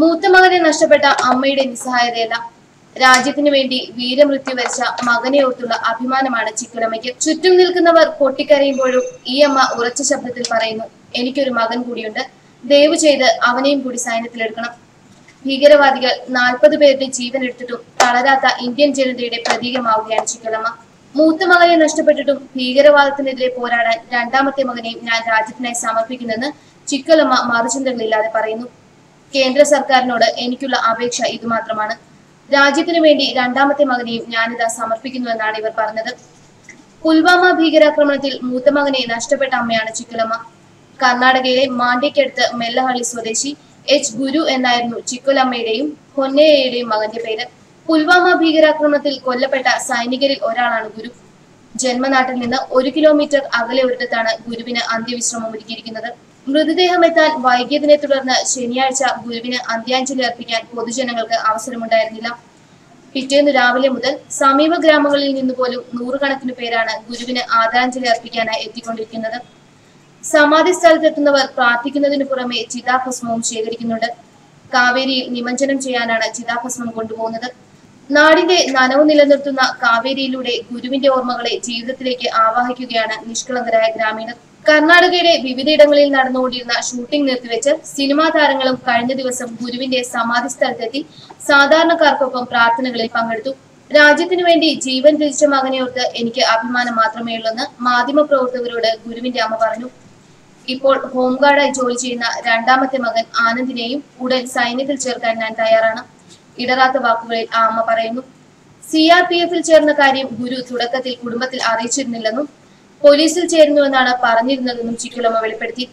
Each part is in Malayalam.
മൂത്ത മകനെ നഷ്ടപ്പെട്ട അമ്മയുടെ നിസ്സഹായതയല്ല. രാജ്യത്തിനു വേണ്ടി വീരമൃത്യു വരിച്ച മകനെ ഓർത്തുള്ള അഭിമാനമാണ് ചിക്കുലമ്മയ്ക്ക്. ചുറ്റും നിൽക്കുന്നവർ പൊട്ടിക്കരയുമ്പോഴും ഈ അമ്മ ഉറച്ച ശബ്ദത്തിൽ പറയുന്നു എനിക്കൊരു മകൻ കൂടിയുണ്ട്. ദയവ് ചെയ്ത് അവനെയും കൂടി സൈന്യത്തിലെടുക്കണം. ഭീകരവാദികൾ നാൽപ്പത് പേരുടെ ജീവൻ എടുത്തിട്ടും തളരാത്ത ഇന്ത്യൻ ജനതയുടെ പ്രതീകമാവുകയാണ് ചിക്കുലമ്മ. മൂത്ത മകനെ നഷ്ടപ്പെട്ടിട്ടും ഭീകരവാദത്തിനെതിരെ പോരാടാൻ രണ്ടാമത്തെ മകനെയും ഞാൻ രാജ്യത്തിനായി സമർപ്പിക്കുന്നെന്ന് ചിക്കലമ്മ മറുചിന്തകളില്ലാതെ പറയുന്നു. കേന്ദ്ര സർക്കാരിനോട് എനിക്കുള്ള അപേക്ഷ ഇതുമാത്രമാണ്. രാജ്യത്തിനു വേണ്ടി രണ്ടാമത്തെ മകനെയും ഞാനിതാ സമർപ്പിക്കുന്നുവെന്നാണ് ഇവർ പറഞ്ഞത്. പുൽവാമ ഭീകരാക്രമണത്തിൽ മൂത്ത മകനെ നഷ്ടപ്പെട്ട അമ്മയാണ് ചിക്കുലമ്മ. കർണാടകയിലെ മാണ്ഡ്യക്കടുത്ത് മെല്ലഹള്ളി സ്വദേശി എച്ച് ഗുരു എന്നായിരുന്നു ചിക്കുലമ്മയുടെയും പൊന്നയ്യയുടെയും മകന്റെ പേര്. പുൽവാമ ഭീകരാക്രമണത്തിൽ കൊല്ലപ്പെട്ട സൈനികരിൽ ഒരാളാണ് ഗുരു. ജന്മനാട്ടിൽ നിന്ന് ഒരു കിലോമീറ്റർ അകലെ ഒരിടത്താണ് ഗുരുവിന് അന്ത്യവിശ്രമം ഒരുക്കിയിരിക്കുന്നത്. മൃതദേഹം എത്താൻ വൈകിയതിനെ തുടർന്ന് ശനിയാഴ്ച ഗുരുവിന് അന്ത്യാഞ്ജലി അർപ്പിക്കാൻ പൊതുജനങ്ങൾക്ക് അവസരമുണ്ടായിരുന്നില്ല. പിറ്റേന്ന് രാവിലെ മുതൽ സമീപ ഗ്രാമങ്ങളിൽ നിന്ന് പോലും നൂറുകണക്കിന് പേരാണ് ഗുരുവിന് ആദരാഞ്ജലി അർപ്പിക്കാനായി എത്തിക്കൊണ്ടിരിക്കുന്നത്. സമാധി സ്ഥലത്തെത്തുന്നവർ പ്രാർത്ഥിക്കുന്നതിനു പുറമെ ചിതാഭസ്മവും ശേഖരിക്കുന്നുണ്ട്. കാവേരിയിൽ നിമഞ്ജനം ചെയ്യാനാണ് ചിതാഭസ്മം കൊണ്ടുപോകുന്നത്. നാടിന്റെ നനവ് നിലനിർത്തുന്ന കാവേരിയിലൂടെ ഗുരുവിന്റെ ഓർമ്മകളെ ജീവിതത്തിലേക്ക് ആവാഹിക്കുകയാണ് നിഷ്കളങ്കരായ ഗ്രാമീണർ. കർണാടകയുടെ വിവിധയിടങ്ങളിൽ നടന്നുകൊണ്ടിരുന്ന ഷൂട്ടിംഗ് നിർത്തിവെച്ച് സിനിമാ താരങ്ങളും കഴിഞ്ഞ ദിവസം ഗുരുവിന്റെ സമാധി സ്ഥലത്തെത്തി സാധാരണക്കാർക്കൊപ്പം പ്രാർത്ഥനകളിൽ പങ്കെടുത്തു. രാജ്യത്തിനു വേണ്ടി ജീവൻ രചിച്ച മകനെയോർത്ത് എനിക്ക് അഭിമാനം മാത്രമേ ഉള്ളെന്ന് മാധ്യമപ്രവർത്തകരോട് ഗുരുവിന്റെ അമ്മ പറഞ്ഞു. ഇപ്പോൾ ഹോംഗാർഡായി ജോലി ചെയ്യുന്ന രണ്ടാമത്തെ മകൻ ആനന്ദിനെയും ഉടൻ സൈന്യത്തിൽ ചേർക്കാൻ ഞാൻ തയ്യാറാണ്. ഇടറാത്ത വാക്കുകളിൽ ആ അമ്മ പറയുന്നു. സി ആർ പി എഫിൽ ചേർന്ന കാര്യം ഗുരു തുടക്കത്തിൽ കുടുംബത്തിൽ അറിയിച്ചിരുന്നില്ലെന്നും പോലീസിൽ ചേരുന്നുവെന്നാണ് പറഞ്ഞിരുന്നതെന്നും ചിക്കുലമ്മ വെളിപ്പെടുത്തി.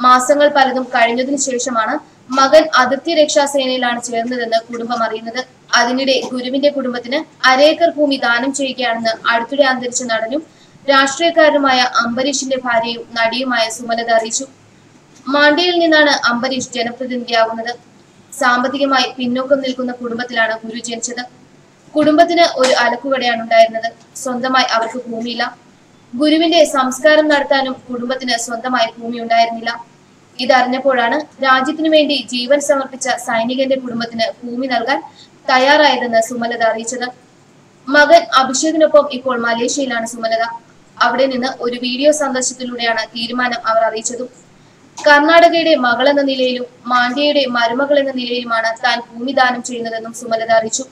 മാസങ്ങൾ പലതും കഴിഞ്ഞതിനു ശേഷമാണ് മകൻ അതിർത്തി രക്ഷാസേനയിലാണ് ചേർന്നതെന്ന് കുടുംബം അറിയുന്നത്. അതിനിടെ ഗുരുവിന്റെ കുടുംബത്തിന് അരേക്കർ ഭൂമി ദാനം ചെയ്യുകയാണെന്ന് അടുത്തിടെ അന്തരിച്ച നടനും രാഷ്ട്രീയക്കാരനുമായ അംബരീഷിന്റെ ഭാര്യയും നടിയുമായ സുമലത അറിയിച്ചു. മാണ്ഡ്യയിൽ നിന്നാണ് അംബരീഷ് ജനപ്രതിനിധിയാകുന്നത്. സാമ്പത്തികമായി പിന്നോക്കം നിൽക്കുന്ന കുടുംബത്തിലാണ് ഗുരു ജനിച്ചത്. കുടുംബത്തിന് ഒരു അലക്കുകടയാണ് ഉണ്ടായിരുന്നത് സ്വന്തമായി അവർക്ക് ഭൂമിയില്ല. ഗുരുവിന്റെ സംസ്കാരം നടത്താനും കുടുംബത്തിന് സ്വന്തമായി ഭൂമി ഉണ്ടായിരുന്നില്ല. ഇതറിഞ്ഞപ്പോഴാണ് രാജ്യത്തിനു വേണ്ടി ജീവൻ സമർപ്പിച്ച സൈനികന്റെ കുടുംബത്തിന് ഭൂമി നൽകാൻ തയ്യാറായതെന്ന് സുമലത അറിയിച്ചത്. മകൻ അഭിഷേകിനൊപ്പം ഇപ്പോൾ മലേഷ്യയിലാണ് സുമലത. അവിടെ നിന്ന് ഒരു വീഡിയോ സന്ദർശത്തിലൂടെയാണ് തീരുമാനം അവർ അറിയിച്ചതും. കർണാടകയുടെ മകൾ എന്ന നിലയിലും മാണ്ഡ്യയുടെ മരുമകൾ എന്ന നിലയിലുമാണ് താൻ ഭൂമി ദാനം ചെയ്യുന്നതെന്നും സുമലത അറിയിച്ചു.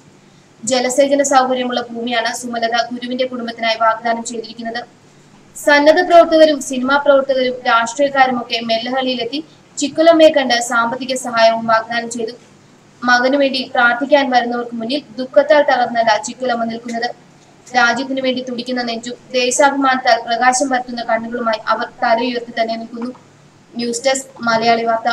ജലസേചന സൗകര്യമുള്ള ഭൂമിയാണ് സുമലത ഗുരുവിന്റെ കുടുംബത്തിനായി വാഗ്ദാനം ചെയ്തിരിക്കുന്നത്. സന്നദ്ധ പ്രവർത്തകരും സിനിമാ പ്രവർത്തകരും രാഷ്ട്രീയക്കാരും ഒക്കെ മെല്ലഹള്ളിയിലെത്തി ചിക്കുലമ്മയെ കണ്ട് സാമ്പത്തിക സഹായവും വാഗ്ദാനം ചെയ്തു. മകനു വേണ്ടി പ്രാർത്ഥിക്കാൻ വരുന്നവർക്ക് മുന്നിൽ ദുഃഖത്താൽ തകർന്നല്ല ചിക്കുലമ്മ നിൽക്കുന്നത്. രാജ്യത്തിനു വേണ്ടി തുടിക്കുന്ന നെഞ്ചും ദേശാഭിമാനത്താൽ പ്രകാശം പരത്തുന്ന കണ്ണുകളുമായി അവർ തലയുയർത്തി തന്നെ നിൽക്കുന്നു. ന്യൂസ് ഡെസ്ക് മലയാളി വാർത്ത.